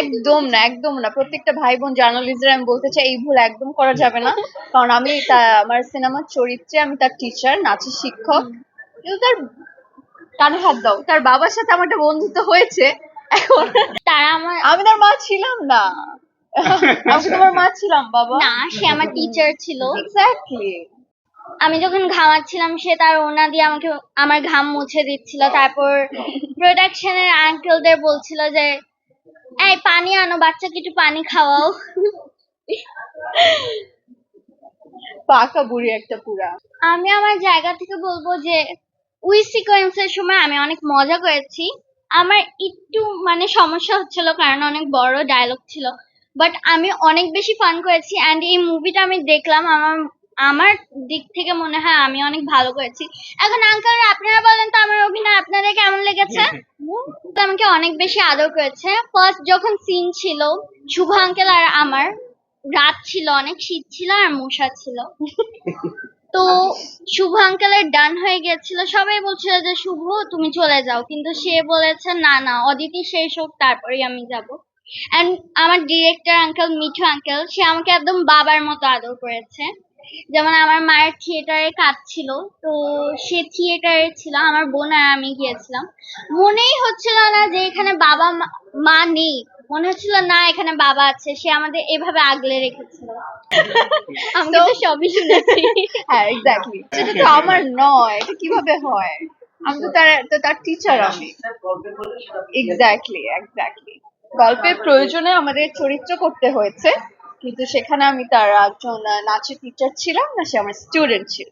একদম না একদম না। প্রত্যেকটা ভাই বোন জার্নালিস্টরা আমি বলতে চাই এই ভুল একদম করা যাবে না। কারণ আমি আমার সিনেমার চরিত্রে আমি তার টিচার নাচের শিক্ষক। তার কানে হাত দাও তার বাবার সাথে আমার একটা বন্ধুত্ব হয়েছে। এখন তারা আমার আমি তার মা ছিলাম না। আমি তোমার মা ছিলাম বাবা। না সে আমার টিচার ছিল। এক্স্যাক্টলি আমি যখন ঘামাচ্ছিলাম সে তার ওনা দিয়ে আমাকে আমার ঘাম মুছে দিচ্ছিল। তারপর প্রোডাকশনের আঙ্কেলদের বলছিল যে এই পানি আনো বাচ্চাকে একটু পানি খাওয়াও। পাকা বুড়ি একটা পুরা। আমি আমার জায়গা থেকে বলব যে ওই সিকোয়েন্সের সময় আমি অনেক মজা করেছি। আমার একটু মানে সমস্যা হচ্ছিল কারণ অনেক বড় ডায়লগ ছিল। বাট আমি অনেক বেশি ফান করেছি অ্যান্ড এই মুভিটা আমি দেখলাম আমার আমার দিক থেকে মনে হয় আমি অনেক ভালো করেছি। এখন আঙ্কেল আপনারা বলেন তো আমার অভিনয় আপনাদের কেমন লেগেছে? আমাকে অনেক বেশি আদর করেছে। ফার্স্ট যখন সিন ছিল, শুভ আঙ্কেল আর আমার, রাত ছিল, অনেক শীত ছিল আর মশা ছিল। তো শুভ আঙ্কেলের ডান হয়ে গেছিল সবাই বলছিল যে, শুভ, তুমি চলে যাও। কিন্তু সে বলেছে, না না, অদিতি শেষ হোক, তারপরেই আমি যাব। এন্ড আমার ডিরেক্টর আঙ্কেল মিঠু আঙ্কেল সে আমাকে একদম বাবার মতো আদর করেছে। যেমন আমার মায়ের থিয়েটারে কাজ ছিল তো সে থিয়েটারে ছিল আমার বোন আর আমি গিয়েছিলাম। মনেই হচ্ছিল না যে এখানে বাবা মা- মা নেই। মনে হচ্ছিল না এখানে বাবা আছে সে আমাদের এভাবে আগলে রেখেছিল। আমি তো সবই শুনেছি। হ্যাঁ এক্স্যাক্টলি সেটা তো আমার নয় এটা কীভাবে হয়? আমি তো তার তো তার টিচার আমি। এক্স্যাক্টলি এক্স্যাক্টলি গল্পের প্রয়োজনে আমাদের চরিত্র করতে হয়েছে। কিন্তু সেখানে আমি তার একজন নাচের টিচার ছিলাম না সে আমার স্টুডেন্ট ছিল।